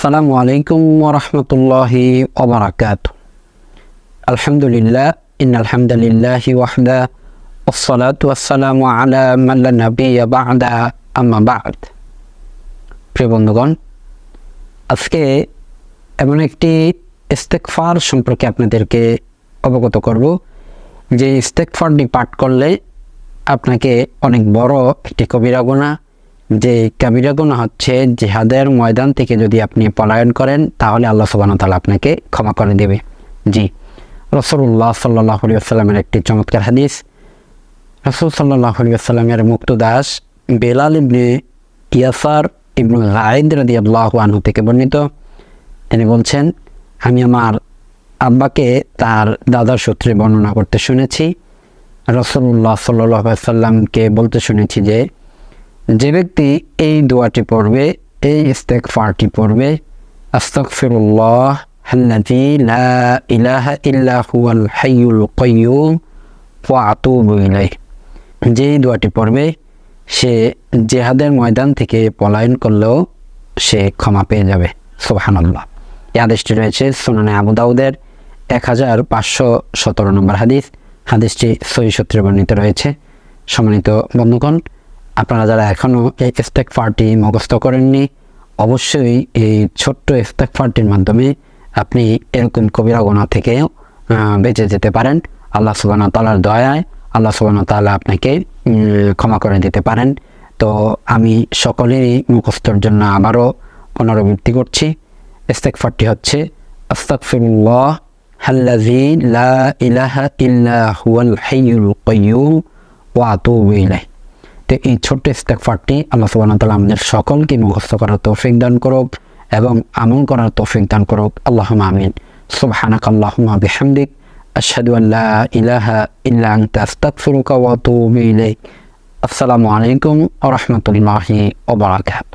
আসসালামু আলাইকুম ওরহমতুল্লাহি ওবরাকাত আলহামদুলিল্লাহ ইন আলহামদুলিল্লাহ ওয়াহদা ওসলাত ওয়াসালামু আলা মাল্লা নবী বাহদা আম্মা বাদ। প্রিয় বন্ধুগণ, আজকে এমন একটি ইস্তেকফার সম্পর্কে আপনাদেরকে অবগত করব, যে ইস্তেকফারটি পাঠ করলে আপনাকে অনেক বড় একটি কবিরা গোনা যে কবিরা গুণা হচ্ছে জেহাদের ময়দান থেকে যদি আপনি পলায়ন করেন, তাহলে আল্লাহ সুবাহ তালা আপনাকে ক্ষমা করে দেবে। জি। রসুল্লাহ সাল্লাহ আলিয়াল্লামের একটি চমৎকার হাদিস। রসুল সাল্লাহ আলিয়াল্লামের মুক্ত দাস বেলাল ইবনে ইয়াসার ইবনুল রায়দ রাদি আল্লাহ আনহু থেকে বর্ণিত। তিনি বলছেন, আমি আমার আব্বাকে তার দাদার সূত্রে বর্ণনা করতে শুনেছি। রসুল্লাহ সাল্লাহ সাল্লামকে বলতে শুনেছি যে যে ব্যক্তি এই দোয়াটি পড়বে, এই ইস্তেক ফারটি পড়বে আস্তকফিরুল্লাহ যে দোয়াটি পড়বে, সে জেহাদের ময়দান থেকে পলায়ন করলেও সে ক্ষমা পেয়ে যাবে। সুবহানাল্লাহ। এই আদেশটি রয়েছে সুনানে আবু দাউদের এক হাজার পাঁচশো সতেরো নম্বর হাদিস। হাদিসটি সহি সূত্রে বর্ণিত রয়েছে। সম্মানিত বন্ধুগণ আপনারা যারা এখনও এই স্টেক ফারটি মুখস্থ করেননি, অবশ্যই এই ছোট্ট স্টেক ফারটির মাধ্যমে আপনি এরকম কবিরা গোনা থেকে বেঁচে যেতে পারেন। আল্লাহ সুবান তালার দয়ায় আল্লাহ সুবান তালা আপনাকে ক্ষমা করে দিতে পারেন। তো আমি সকলেরই মুখস্থর জন্য আবারও পুনরাবৃত্তি করছি। স্টেক ইস্তেকফারটি হচ্ছে আস্তাকফিরুল্লাহ হাল্লাজি লা ইলাহা ইল্লা হুয়াল হাইয়ুল কাইয়ুম ওয়া আতুবু ইলাইহি। এই ছোট্ট ইস্তেকফারটি আল্লাহ সুবাহ তালা আমাদের সকলকে মুখস্থ করার তৌফিক দান করুক এবং আমল করার তৌফিক দান করুক। আল্লাহ আমিন। সুবহানাক আল্লাহুম্মা বিহামদিক। আশহাদু আন লা ইলাহা ইল্লা আসসালামু আলাইকুম ওয়া রাহমাতুল্লাহি ওয়া